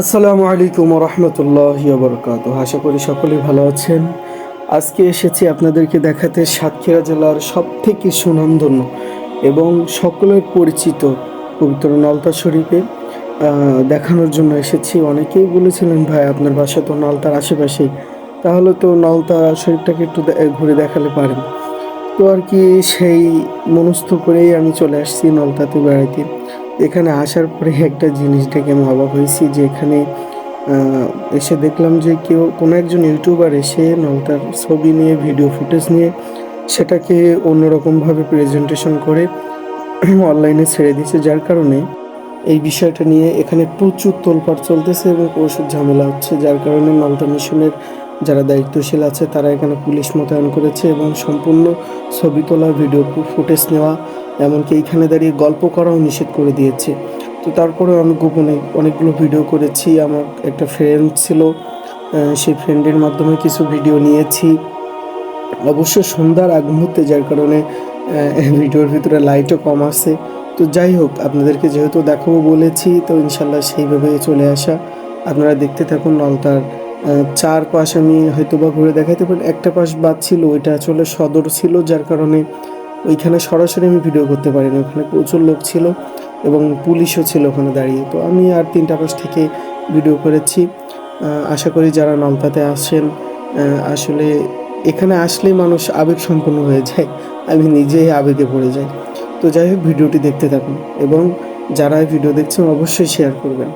আসসালামু আলাইকুম রহমতুল্লাহ বরকাত আশা করি সকলেই ভালো আছেন। আজকে এসেছি আপনাদেরকে দেখাতে সাতক্ষীরা জেলার সব থেকে সুনামধন্য এবং সকলের পরিচিত পবিত্র নলতা শরীফে দেখানোর জন্য এসেছি। অনেকেই বলেছিলেন, ভাই, আপনার বাসা তো নলতার আশেপাশেই তাহলে তো নলতা শরীফটাকে একটু ঘুরে দেখালে পারেন। তো আর কি সেই মনস্থ করেই আমি চলে আসছি নলতাতে বেড়াইতে। এখানে আসার পরে একটা জিনিস দেখে আমি অবাক হয়েছি যে এখানে এসে দেখলাম যে কেউ, কোনো একজন ইউটিউবার এসে নলতার ছবি নিয়ে, ভিডিও ফুটেজ নিয়ে সেটাকে অন্যরকমভাবে প্রেজেন্টেশন করে অনলাইনে ছেড়ে দিয়েছে। যার কারণে এই বিষয়টা নিয়ে এখানে প্রচুর তোলপাড় চলতেছে এবং প্রচুর ঝামেলা হচ্ছে। যার কারণে নলতা মিশনের যারা দায়িত্বশীল আছে, তারা এখানে পুলিশ মোতায়েন করেছে এবং সম্পূর্ণ ছবি তোলা ভিডিও ফুটেজ নেওয়া এমনকি এইখানে দাঁড়িয়ে গল্প করাও নিষেধ করে দিয়েছে। তো তারপরেও আমি গোপনে অনেকগুলো ভিডিও করেছি, আমার একটা ফ্রেন্ড ছিল সেই ফ্রেন্ডের মাধ্যমে কিছু ভিডিও নিয়েছি। অবশ্য সন্ধ্যার আগ মুহূর্তে, যার কারণে ভিডিওর ভিতরে লাইটও কম আছে। তো যাই হোক, আপনাদেরকে যেহেতু দেখাবো বলেছি, তো ইনশাল্লাহ সেইভাবে চলে আসা। আপনারা দেখতে থাকুন নলতার চার পাশ, আমি হয়তো বা ঘুরে দেখাইতে পারি। একটা পাশ বাদ ছিল, ওইটা আসলে সদর ছিল, যার কারণে ওইখানে সরাসরি আমি ভিডিও করতে পারিনি ওখানে প্রচুর লোক ছিল এবং পুলিশও ছিল ওখানে দাঁড়িয়ে। তো আমি আর তিনটা পাশ থেকে ভিডিও করেছি। আশা করি যারা নলতাতে আহ, আসলে এখানে আসলেই মানুষ আবেগ সম্পন্ন হয়ে যায় আমি নিজেই আবেগে পড়ে যাই। তো যাই হোক ভিডিওটি দেখতে থাকুন এবং যারা ভিডিও দেখছেন অবশ্যই শেয়ার করবেন।